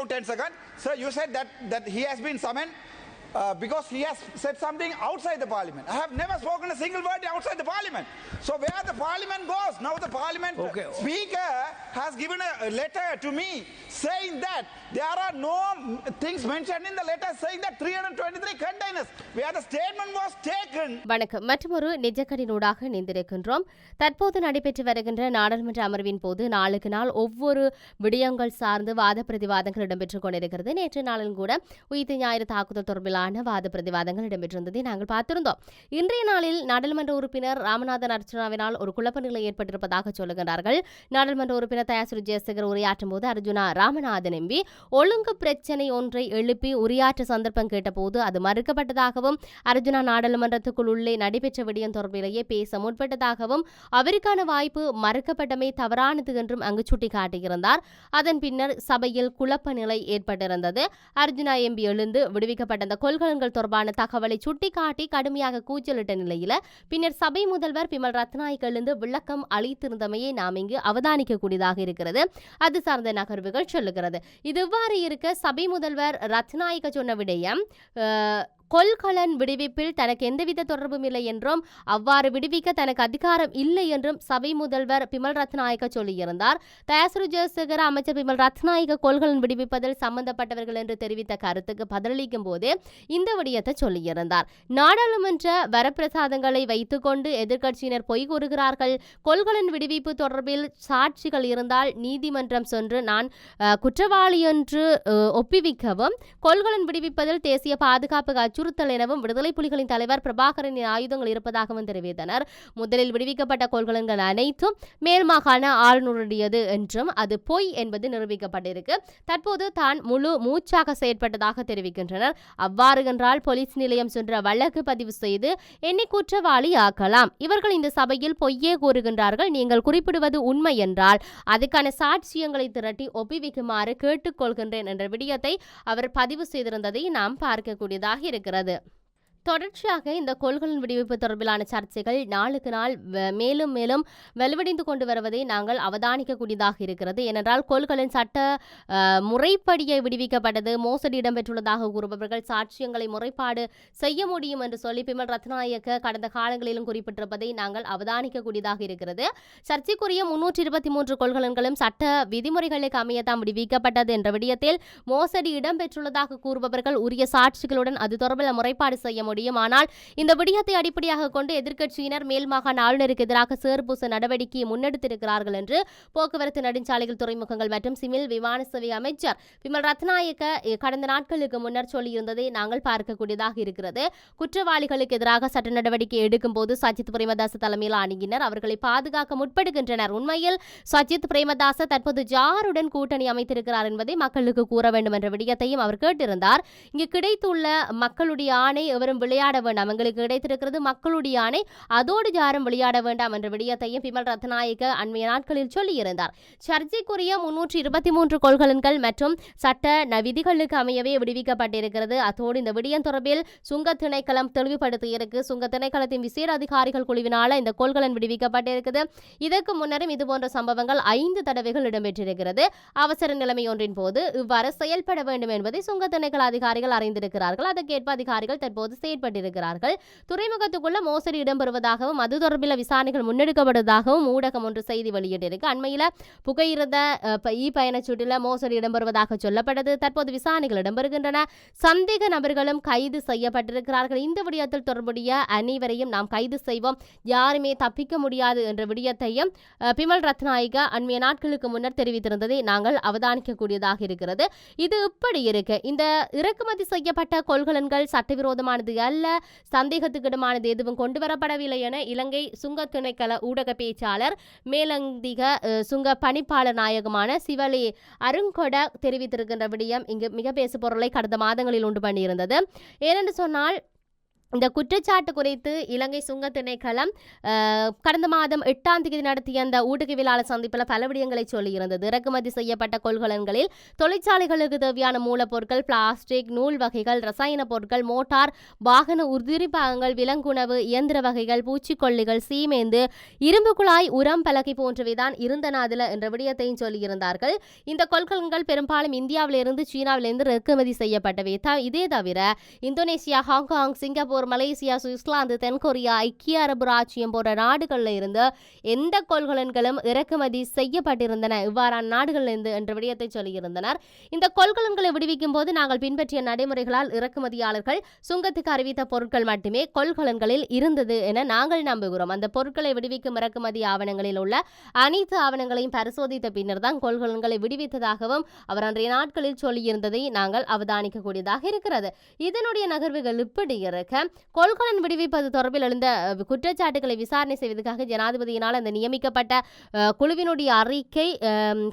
allow 10 seconds. Sir, you said that, that he has been summoned uh, because he has said something outside the parliament. I have never spoken a single word outside the parliament. So where the parliament goes? Now the parliament Okay. speaker has given a, letter to me saying that there are no things mentioned in the letter saying that 323 containers where the statement was taken வணக்கம் மற்றொரு நிஜக்கடினூடாக இணைந்திருக்கின்றோம் தற்போது நடைபெற்று வருகின்ற நாடாளுமன்ற அமர்வின் போது நாளுக்கு நாள் ஒவ்வொரு விடயங்கள் சார்ந்து வாத பிரதிவாதங்கள் இடம்பெற்றுக் கொண்டிருக்கிறது நேற்று நாளிலும் கூட உயிர்த்த ஞாயிறு தாக்குதல் தொடர்பான வாத பிரதிவாதங்கள் இடம்பெற்றிருந்ததை நாங்கள் பார்த்திருந்தோம். இன்றைய நாளில் நாடாளுமன்ற உறுப்பினர் ராமநாதன் அர்ச்சனாவினால் ஒரு குழப்ப நிலை ஏற்பட்டிருப்பதாக சொல்லுகிறார்கள் நாடாளுமன்ற உறுப்பினர் தயாசுரு ஜெயசேகர் உரையாற்றும் போது அர்ஜுனா ராமநாதன் எம்பி ஒழுங்கு பிரச்சனை ஒன்றை எழுப்பி உரையாற்ற சந்தர்ப்பம் கேட்டபோது அது மறுக்கப்பட்டதாகவும் அர்ஜுனா நாடாளுமன்றத்துக்குள் உள்ளே நடைபெற்ற விடயம் தொடர்பிலேயே பேச முற்பட்டதாகவும் அவருக்கான வாய்ப்பு மறுக்கப்பட்டமை தவறானது என்றும் அங்கு சுட்டிக்காட்டியிருந்தார். அதன் பின்னர் சபையில் குழப்ப நிலை ஏற்பட்டிருந்தது. அர்ஜுனா எம்பி எழுந்து விடுவிக்கப்பட்ட கொள்கலன்கள் தொடர்பான தகவலை சுட்டிக்காட்டி கடுமையாக கூச்சலிட்ட நிலையில பின்னர் சபை முதல்வர் பிமல் ரத்நாயக் எழுந்து விளக்கம் அளித்திருந்தமையை நாம் இங்கு அவதானிக்கக்கூடியதாக இருக்கிறது. அது சார்ந்த நகர்வுகள் சொல்லுகிறது. இது இவ்வாறு இருக்க சபை முதல்வர் ரத்நாயக சொன்ன விடயம் கொள்கலன் விடுவிப்பில் தனக்கு எந்தவித தொடர்பும் இல்லை என்றும் அவ்வாறு விடுவிக்க தனக்கு அதிகாரம் இல்லை என்றும் சபை முதல்வர் பிமல் ரத்நாயக்க சொல்லியிருந்தார். தயாசுரு ஜெயசேகர அமைச்சர் பிமல் ரத்நாயக்க கொள்கலன் விடுவிப்பதில் சம்பந்தப்பட்டவர்கள் என்று தெரிவித்த கருத்துக்கு பதிலளிக்கும் போது இந்த விடயத்தை சொல்லியிருந்தார். நாடாளுமன்ற வரப்பிரசாதங்களை வைத்துக்கொண்டு எதிர்க்கட்சியினர் பொய் கூறுகிறார்கள். கொள்கலன் விடுவிப்பு தொடர்பில் சாட்சிகள் இருந்தால் நீதிமன்றம் சென்று நான் குற்றவாளி என்று ஒப்புவிக்கவும். கொள்கலன் விடுவிப்பதில் தேசிய பாதுகாப்பு அச்சுறுத்தல் எனவும் விடுதலை புலிகளின் தலைவர் பிரபாகரனின் ஆயுதங்கள் இருப்பதாகவும் தெரிவித்தனர். முதலில் விடுவிக்கப்பட்ட கொள்கலன்கள் அனைத்தும் மேல் மாகாண ஆளுநருடையது என்றும் அது பொய் என்பது நிரூபிக்கப்பட்டிருக்கு. தற்போது தான் முழு மூச்சாக செயற்பட்டதாக தெரிவிக்கின்றனர். அவ்வாறு என்றால் போலீஸ் நிலையம் சென்ற வழக்கு பதிவு செய்து என்னை குற்றவாளி ஆக்கலாம். இவர்கள் இந்த சபையில் பொய்யே கூறுகின்றார்கள். நீங்கள் குறிப்பிடுவது உண்மை என்றால் அதுக்கான சாட்சியங்களை திரட்டி ஒப்புவிக்குமாறு கேட்டுக்கொள்கின்றேன் என்ற விடயத்தை அவர் பதிவு செய்திருந்ததை நாம் பார்க்கக்கூடியதாக இருக்கிறது. இருக்கிறது தொடர்ச்சியாக இந்த கொள்கலன் விடுவிப்பு தொடர்பிலான சர்ச்சைகள் நாளுக்கு நாள் மேலும் மேலும் வலுவடைந்து கொண்டு வருவதை நாங்கள் அவதானிக்கக்கூடியதாக இருக்கிறது. ஏனென்றால் கொள்கலன் சட்ட முறைப்படியை முறைப்படியே விடுவிக்கப்பட்டது. மோசடி இடம்பெற்றுள்ளதாக கூறுபவர்கள் சாட்சியங்களை முறைப்பாடு செய்ய முடியும் என்று சொல்லி பிமல் ரத்நாயக்க கடந்த காலங்களிலும் குறிப்பிட்டிருப்பதை நாங்கள் அவதானிக்கக்கூடியதாக இருக்கிறது. சர்ச்சைக்குரிய முன்னூற்றி இருபத்தி மூன்று கொள்கலன்களும் சட்ட விதிமுறைகளுக்கு அமையத்தாம் விடுவிக்கப்பட்டது என்ற விடயத்தில் மோசடி இடம்பெற்றுள்ளதாக கூறுபவர்கள் உரிய சாட்சிகளுடன் அது தொடர்பில் முறைப்பாடு செய்ய முடியும். ஆனால் இந்த விடயத்தை அடிப்படையாக கொண்டு எதிர்க்கட்சியினர் மேல் மாகாண ஆளுநருக்கு எதிராக சேர்பூச நடவடிக்கையை முன்னெடுத்திருக்கிறார்கள் என்று போக்குவரத்து நெடுஞ்சாலைகள் துறைமுகங்கள் மற்றும் சிவில் விமான சேவை அமைச்சர் விமல் ரத்நாயக்க கடந்த நாட்களுக்கு முன்னர் சொல்லியிருந்ததை நாங்கள் பார்க்கக்கூடியதாக இருக்கிறது. குற்றவாளிகளுக்கு எதிராக சட்ட நடவடிக்கை எடுக்கும் போது சஜித் பிரேமதாச தலைமையில் அணுகினர் அவர்களை பாதுகாக்க முற்படுகின்றனர். உண்மையில் சஜித் பிரேமதாச தற்போது ஜாருடன் கூட்டணி அமைத்திருக்கிறார் என்பதை மக்களுக்கு கூற வேண்டும் என்ற விடயத்தையும் அவர் கேட்டிருந்தார். இங்கு கிடைத்துள்ள மக்களுடைய ஆணை எவரும் விளையாட வேண்டாம். எங்களுக்கு கிடைத்திருக்கிறது மக்களுடைய ஆணை அதோடு யாரும் விளையாட வேண்டாம் என்ற விடயத்தையும் பிமல் ரத்நாயக்க அண்மைய நாட்களில் சொல்லியிருந்தார். சர்ச்சைக்குரிய முன்னூற்றி இருபத்தி மூன்று கொள்கலன்கள் மற்றும் சட்ட ந- விதிகளுக்கு அமையவே விடுவிக்கப்பட்டிருக்கிறது. அதோடு இந்த விடயம் தொடர்பில் சுங்க திணைக்களம் தெளிவுபடுத்தியிருக்கு. சுங்க திணைக்களத்தின் விசேட அதிகாரிகள் குழுவினால இந்த கொள்கலன் விடுவிக்கப்பட்டிருக்குது. இதற்கு முன்னரும் இதுபோன்ற சம்பவங்கள் ஐந்து தடவைகள் இடம்பெற்றிருக்கிறது. அவசர நிலைமை ஒன்றின் போது இவ்வாறு செயல்பட வேண்டும் என்பதை சுங்க திணைக்கள அதிகாரிகள் அறிந்திருக்கிறார்கள். அதற்கேற்ப அதிகாரிகள் தற்போது செயற்பட்டிருக்கிறார்கள் துறைமுகத்துக்குள்ள மோசடி இடம்பெறுவதாகவும் அது தொடர்பில் விசாரணைகள் முன்னெடுக்கப்படுவதாகவும் ஊடகம் ஒன்று செய்தி வெளியிட்டிருக்கு. அண்மையில் புகையிருந்த இ பயணச்சீட்டில் மோசடி இடம்பெறுவதாக சொல்லப்பட்டது. தற்போது விசாரணைகள் இடம்பெறுகின்றன. சந்தேக நபர்களும் கைது செய்யப்பட்டிருக்கிறார்கள். இந்த விடயத்தில் தொடர்புடைய அனைவரையும் நாம் கைது செய்வோம். யாருமே தப்பிக்க முடியாது என்ற விடயத்தையும் பிமல் ரத்நாயக அண்மைய நாட்களுக்கு முன்னர் தெரிவித்திருந்ததை நாங்கள் அவதானிக்கக்கூடியதாக இருக்கிறது. இது இப்படி இருக்கு. இந்த இறக்குமதி செய்யப்பட்ட கொள்கலன்கள் சட்டவிரோதமானது அல்ல. சந்தேகத்துக்கிடமானது எதுவும் கொண்டு வரப்படவில்லை என இலங்கை சுங்க திணைக்கள ஊடக பேச்சாளர் மேலந்திக சுங்க பணிப்பாளர் நாயகமான சிவலி அருங்கொட தெரிவித்திருக்கின்ற விடயம் இங்கு மிக பேசு பொருளை கடந்த மாதங்களில் உண்டு பண்ணியிருந்தது. ஏனென்று சொன்னால் இந்த குற்றச்சாட்டு குறித்து இலங்கை சுங்க திணைக்களம் கடந்த மாதம் எட்டாம் தேதி நடத்திய அந்த ஊடகவியலாளர் சந்திப்பில் பல விடயங்களை சொல்லியிருந்தது. இறக்குமதி செய்யப்பட்ட கொள்கலன்களில் தொழிற்சாலைகளுக்கு தேவையான மூலப்பொருட்கள் பிளாஸ்டிக் நூல் வகைகள் ரசாயன பொருட்கள் மோட்டார் வாகன உதிரி பாகங்கள் விலங்குணவு இயந்திர வகைகள் பூச்சிக்கொல்லிகள் சீமேந்து இரும்பு குழாய் உரம் பலகை போன்றவைதான் இருந்தன அதில் என்ற விடயத்தையும் சொல்லியிருந்தார்கள். இந்த கொள்கலன்கள் பெரும்பாலும் இந்தியாவிலிருந்து சீனாவிலிருந்து இறக்குமதி செய்யப்பட்டவை. த- இதே தவிர Indonesia Hong Kong Singapore Malaysia Switzerland தென்கொரியா ஐக்கிய அரபு ராச்சியம் போன்ற நாடுகளில் இருந்து எந்த கொள்கலன்களும் இறக்குமதி செய்யப்பட்டிருந்தன. இவ்வாறான நாடுகளிலிருந்து என்ற விடயத்தை சொல்லியிருந்தனர். இந்த கொள்கலன்களை விடுவிக்கும் போது நாங்கள் பின்பற்றிய நடைமுறைகளால் இறக்குமதியாளர்கள் சுங்கத்துக்கு அறிவித்த பொருட்கள் மட்டுமே கொள்கலன்களில் இருந்தது என நாங்கள் நம்புகிறோம். அந்த பொருட்களை விடுவிக்கும் இறக்குமதி ஆவணங்களில் உள்ள அனைத்து ஆவணங்களையும் பரிசோதித்த பின்னர் தான் கொள்கலன்களை விடுவித்ததாகவும் அவர் அன்றைய நாட்களில் சொல்லியிருந்ததை நாங்கள் அவதானிக்கக்கூடியதாக இருக்கிறது. இதனுடைய நகர்வுகள் இப்படி இருக்க கொள்கலன் விடுவிப்பது தொடர்பில் எழுந்த குற்றச்சாட்டுகளை விசாரணை செய்வதற்காக ஜனாதிபதியினால் அந்த நியமிக்கப்பட்ட குழுவினுடைய அறிக்கை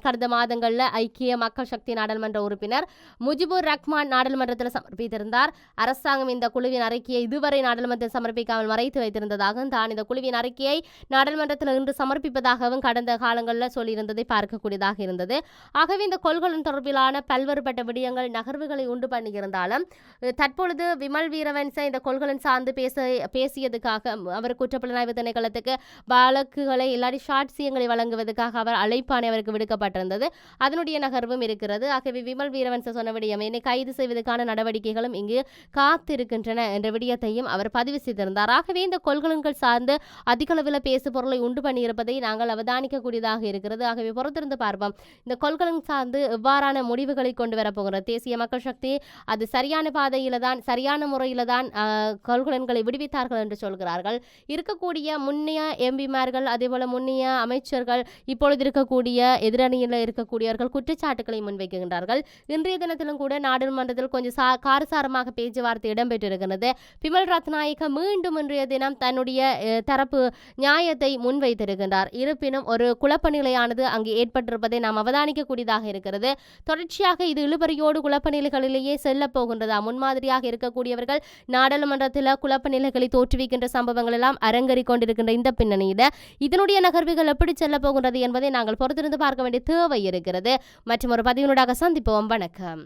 கடந்த மாதங்களில் ஐக்கிய மக்கள் சக்தி நாடாளுமன்ற உறுப்பினர் முஜிபுர் ரஹ்மான் நாடாளுமன்றத்தில் சமர்ப்பித்திருந்தார். அரசாங்கம் இந்த குழுவின் அறிக்கையை இதுவரை நாடாளுமன்றத்தில் சமர்ப்பிக்காமல் மறைத்து வைத்திருந்ததாகவும் தான் இந்த குழுவின் அறிக்கையை நாடாளுமன்றத்தில் இன்று சமர்ப்பிப்பதாகவும் கடந்த காலங்களில் சொல்லியிருந்ததை பார்க்கக்கூடியதாக இருந்தது. ஆகவே இந்த கொள்கலன் தொடர்பிலான பல்வேறுபட்ட விடயங்கள் நகர்வுகளை உண்டு பண்ணியிருந்தாலும் தற்பொழுது விமல் வீரவன்ச இந்த கொள்கலன் சார்ந்து பேச பேசியதுக்காக அவர் குற்றப்புலனாய்வு திணைக்களத்துக்கு வழக்குகளை இல்லாட்டி சாட்சியங்களை வழங்குவதற்காக அவர் அழைப்பானை அவருக்கு விடுக்கப்பட்டிருந்தது. அதனுடைய நகர்வும் இருக்கிறது. ஆகவே விமல் வீரவன்ச சொன்ன விடயம் என்னை கைது செய்வதற்கான நடவடிக்கைகளும் இங்கு காத்திருக்கின்றன என்ற விடயத்தையும் அவர் பதிவு செய்திருந்தார். ஆகவே இந்த கொள்கலன்கள் சார்ந்து அதிக அளவில் பேசு பொருளை உண்டு பண்ணியிருப்பதை நாங்கள் அவதானிக்கக்கூடியதாக இருக்கிறது. ஆகவே பொறுத்திருந்து பார்ப்போம். இந்த கொள்கலன் சார்ந்து எவ்வாறான முடிவுகளை கொண்டு வரப்போகிறது தேசிய மக்கள் சக்தி அது சரியான பாதையில தான் சரியான முறையில் தான் கல்குலன்களை விடுவித்தார்கள் என்று சொல்கிறார்கள். இருக்கக்கூடிய முன்னைய எம்பிமார்கள் அதேபோல முன்னைய அமைச்சர்கள் இப்பொழுது இருக்கக்கூடிய எதிரணியில் இருக்கக்கூடியவர்கள் குற்றச்சாட்டுகளை முன்வைக்கின்றார்கள். இன்றைய தினத்திலும் கூட நாடாளுமன்றத்தில் கொஞ்சம் சா காரசாரமாக பேச்சுவார்த்தை இடம்பெற்றிருக்கிறது. பிமல் ரத்நாயக்க மீண்டும் இன்றைய தினம் தன்னுடைய தரப்பு நியாயத்தை முன்வைத்திருக்கின்றார். இருப்பினும் ஒரு குழப்ப நிலையானது அங்கு ஏற்பட்டிருப்பதை நாம் அவதானிக்கக்கூடியதாக இருக்கிறது. தொடர்ச்சியாக இது இழுபறியோடு குழப்ப நிலைகளிலேயே செல்லப் போகின்றதா? முன்மாதிரியாக இருக்கக்கூடியவர்கள் நாடாளுமன்ற நாடாளுமன்றத்தில் குழப்ப நிலைகளை தோற்றுவிக்கின்ற சம்பவங்கள் எல்லாம் அரங்கறி கொண்டிருக்கின்ற இந்த பின்னணியில் இதனுடைய நகர்வுகள் எப்படி செல்ல போகின்றது என்பதை நாங்கள் பொறுத்திருந்து பார்க்க வேண்டிய தேவை இருக்கிறது. மற்றும் ஒரு பதிவினூடாக சந்திப்போம். வணக்கம்.